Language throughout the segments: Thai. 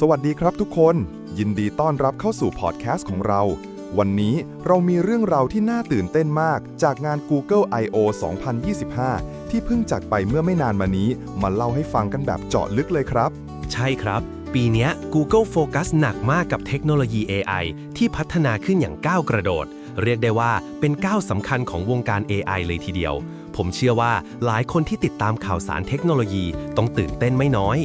สวัสดีครับทุกคน ยินดีต้อนรับเข้าสู่พอดแคสต์ของเรา วันนี้เรามีเรื่องราวที่น่าตื่นเต้นมาก จากงาน Google I/O 2025 ที่เพิ่งจัดไปเมื่อไม่นานมานี้ มาเล่าให้ฟังกันแบบเจาะลึกเลยครับ ใช่ครับ ปีนี้ Google โฟกัสหนักมากกับเทคโนโลยี AI ที่พัฒนาขึ้นอย่างก้าวกระโดด เรียกได้ว่าเป็นก้าวสำคัญของวงการ AI เลยทีเดียว ผมเชื่อว่าหลายคนที่ติดตามข่าวสารเทคโนโลยีต้องตื่นเต้นไม่น้อย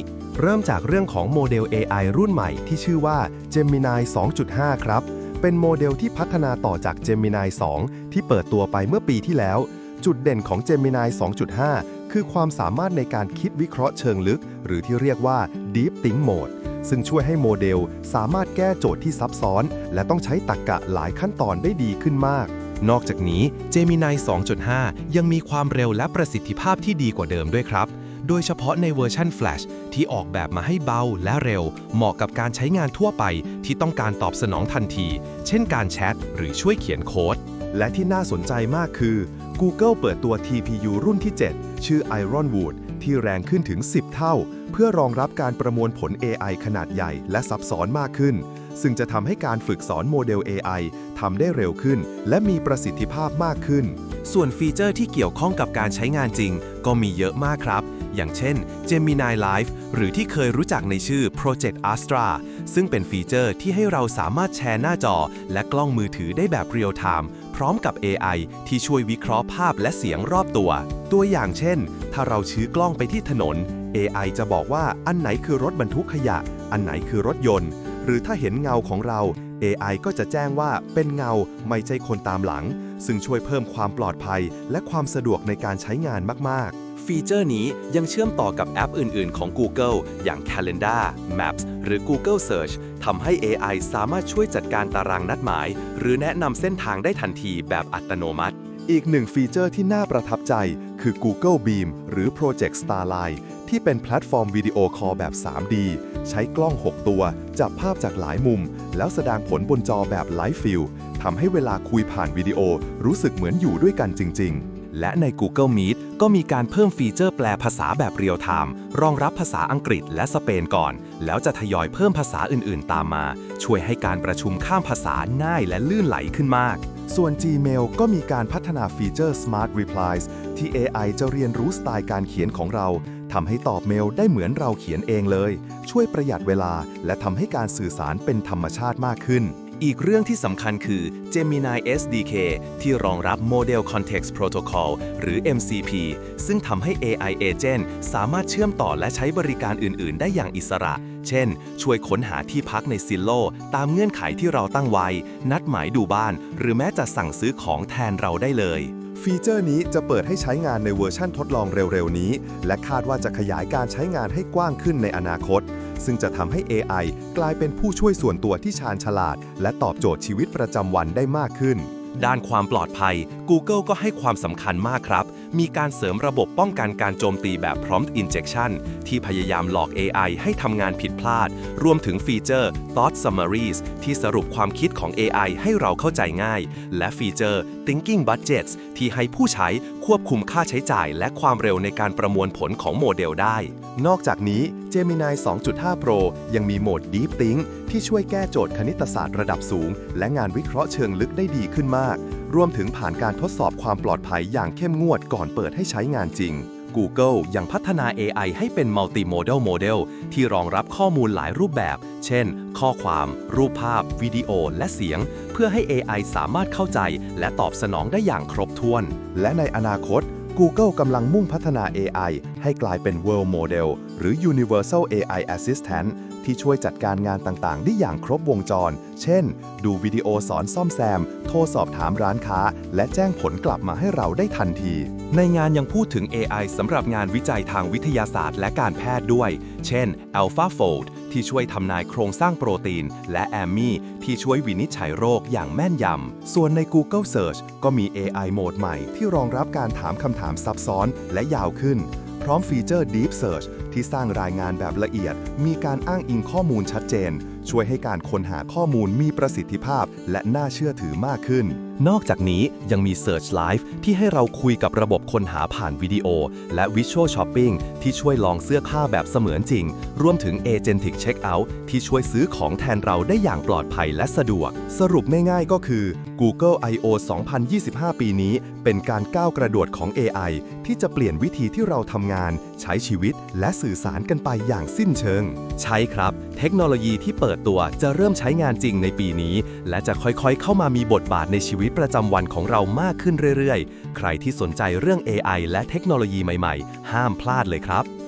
เริ่มจากเรื่องของโมเดล AI รุ่นใหม่ที่ชื่อว่า Gemini 2.5 ครับ เป็นโมเดลที่พัฒนาต่อจาก Gemini 2 ที่เปิดตัวไปเมื่อปีที่แล้ว จุดเด่นของ Gemini 2.5 คือความสามารถในการคิดวิเคราะห์เชิงลึก หรือที่เรียกว่า Deep Think Mode ซึ่งช่วยให้โมเดลสามารถแก้โจทย์ที่ซับซ้อน และต้องใช้ตรรกกะหลายขั้นตอนได้ดีขึ้นมาก นอกจากนี้ Gemini 2.5 ยังมีความเร็วและประสิทธิภาพที่ดีกว่าเดิมด้วยครับ โดยเฉพาะในเวอร์ชัน Flash ที่ออกแบบมาให้เบาและเร็ว เหมาะกับการใช้งานทั่วไปที่ต้องการตอบสนองทันที เช่นการแชทหรือช่วยเขียนโค้ด และที่น่าสนใจมากคือ Google เปิดตัว TPU รุ่นที่ 7 ชื่อ Ironwood ที่แรงขึ้นถึง 10 เท่า เพื่อรองรับการประมวลผล AI ขนาดใหญ่และซับซ้อนมากขึ้น ซึ่งจะทำให้การฝึกสอนโมเดล AI ทำได้เร็วขึ้น และมีประสิทธิภาพมากขึ้น ส่วนฟีเจอร์ที่เกี่ยวข้องกับการใช้งานจริง ก็มีเยอะมากครับ อย่างเช่น Gemini Live หรือที่เคยรู้จักในชื่อ Project Astra ซึ่งเป็นฟีเจอร์ที่ให้เราสามารถแชร์หน้าจอ และกล้องมือถือได้แบบเรียลไทม์พร้อมกับ AI ที่ช่วยวิเคราะห์ภาพและเสียงรอบตัว ตัวอย่างเช่น ถ้าเราชี้กล้องไปที่ถนน AI จะบอกว่าอันไหนคือรถบรรทุกขยะ อันไหนคือรถยนต์ หรือถ้าเห็นเงาของเรา AI ก็จะแจ้งว่าเป็นเงาไม่ใช่คนตามหลัง ซึ่งช่วยเพิ่มความปลอดภัย และความสะดวกในการใช้งานมาก ๆฟีเจอร์นี้ยังเชื่อมต่อกับแอปอื่น ๆ ของ Google อย่าง Calendar, Maps หรือ Google Search ทำให้ AI สามารถช่วยจัดการตารางนัดหมาย หรือแนะนำเส้นทางได้ทันทีแบบอัตโนมัติ อีกหนึ่งฟีเจอร์ที่น่าประทับใจ คือ Google Beam หรือ Project Starline ที่เป็นแพลตฟอร์มวิดีโอคอลแบบ 3D ใช้กล้อง 6 ตัว จับภาพจากหลายมุม แล้วแสดงผลบนจอแบบ Live View ทำให้เวลาคุยผ่านวิดีโอรู้สึกเหมือนอยู่ด้วยกันจริง ๆ และใน Google Meet ก็มีการเพิ่มฟีเจอร์แปลภาษาแบบเรียลไทม์รองรับภาษาอังกฤษและสเปนก่อน แล้วจะทยอยเพิ่มภาษาอื่นๆ ตามมา ช่วยให้การประชุมข้ามภาษาง่ายและลื่นไหลขึ้นมาก ส่วน Gmail ก็มีการพัฒนาฟีเจอร์ Smart Replies ที่ AI จะเรียนรู้สไตล์การเขียนของเราทำให้ตอบเมลได้เหมือนเราเขียนเองเลย ช่วยประหยัดเวลา และทำให้การสื่อสารเป็นธรรมชาติมากขึ้น อีกเรื่องที่สำคัญคือ Gemini SDK ที่รองรับ Model Context Protocol หรือ MCP ซึ่งทำให้ AI Agent สามารถเชื่อมต่อและใช้บริการอื่น ๆ ได้อย่างอิสระ เช่น ช่วยค้นหาที่พักในซิลโล ตามเงื่อนไขที่เราตั้งไว้ นัดหมายดูบ้าน หรือแม้จะสั่งซื้อของแทนเราได้เลยฟีเจอร์นี้จะเปิดให้ใช้งานในเวอร์ชั่นทดลองเร็ว ๆ นี้ และคาดว่าจะขยายการใช้งานให้กว้างขึ้นในอนาคต ซึ่งจะทำให้ AI กลายเป็นผู้ช่วยส่วนตัวที่ชาญฉลาด และตอบโจทย์ชีวิตประจำวันได้มากขึ้น ด้านความปลอดภัย Google ก็ให้ความสำคัญมากครับ มีการเสริมระบบป้องกันการโจมตีแบบ Prompt Injection ที่พยายามหลอก AI ให้ทำงานผิดพลาด รวมถึงฟีเจอร์ Thought Summaries ที่สรุปความคิดของ AI ให้เราเข้าใจง่าย และฟีเจอร์ Thinking Budgets ที่ให้ผู้ใช้ควบคุมค่าใช้จ่ายและความเร็วในการประมวลผลของโมเดลได้ นอกจากนี้ Gemini 2.5 Pro ยังมีโหมด Deep Think ที่ช่วยแก้โจทย์คณิตศาสตร์ระดับสูง และงานวิเคราะห์เชิงลึกได้ดีขึ้นมาก รวมถึงผ่านการทดสอบความปลอดภัยอย่างเข้มงวดก่อนเปิดให้ใช้งานจริง Google ยังพัฒนา AI ให้เป็น Multimodal Model ที่รองรับข้อมูลหลายรูปแบบ เช่น ข้อความ รูปภาพ วิดีโอ และเสียง เพื่อให้ AI สามารถเข้าใจ และตอบสนองได้อย่างครบถ้วน และในอนาคต Google กำลังมุ่งพัฒนา AI ให้กลายเป็น World Model หรือ Universal AI Assistant ที่ช่วยจัดการงานต่างๆ ได้อย่างครบวงจร เช่น ดูวิดีโอสอนซ่อมแซม โทรสอบถามร้านค้า และแจ้งผลกลับมาให้เราได้ทันที ในงานยังพูดถึง AI สำหรับงานวิจัยทางวิทยาศาสตร์และการแพทย์ด้วย เช่น AlphaFold ที่ช่วยทำนายโครงสร้างโปรตีน และ AMI ที่ช่วยวินิจฉัยโรคอย่างแม่นยำ ส่วนใน Google Search ก็มี AI โหมดใหม่ที่รองรับการถามคำถามซับซ้อนและยาวขึ้น พร้อมฟีเจอร์ Deep Search ที่สร้างรายงานแบบละเอียด มีการอ้างอิงข้อมูลชัดเจน ช่วยให้การค้นหาข้อมูลมีประสิทธิภาพ และน่าเชื่อถือมากขึ้น นอกจากนี้ยังมี Search Live ที่ให้เราคุยกับระบบค้นหาผ่านวิดีโอ และ Visual Shopping ที่ช่วยลองเสื้อผ้าแบบเสมือนจริง รวมถึง Agentic Checkout ที่ช่วยซื้อของแทนเราได้อย่างปลอดภัยและสะดวก สรุปง่ายๆก็คือ Google I/O 2025 ปีนี้ เป็นการก้าวกระโดดของ AI ที่จะเปลี่ยนวิธีที่เราทำงาน ใช้ชีวิต และสื่อสารกันไปอย่างสิ้นเชิง ใช่ครับ เทคโนโลยีที่เปิดตัวจะเริ่มใช้งานจริงในปีนี้ และจะค่อยๆ เข้ามามีบทบาทในชีวิตตประจำวันของเรามากขึ้นเรื่อยๆ ใครที่สนใจเรื่อง AI และเทคโนโลยีใหม่ๆ ห้ามพลาดเลยครับ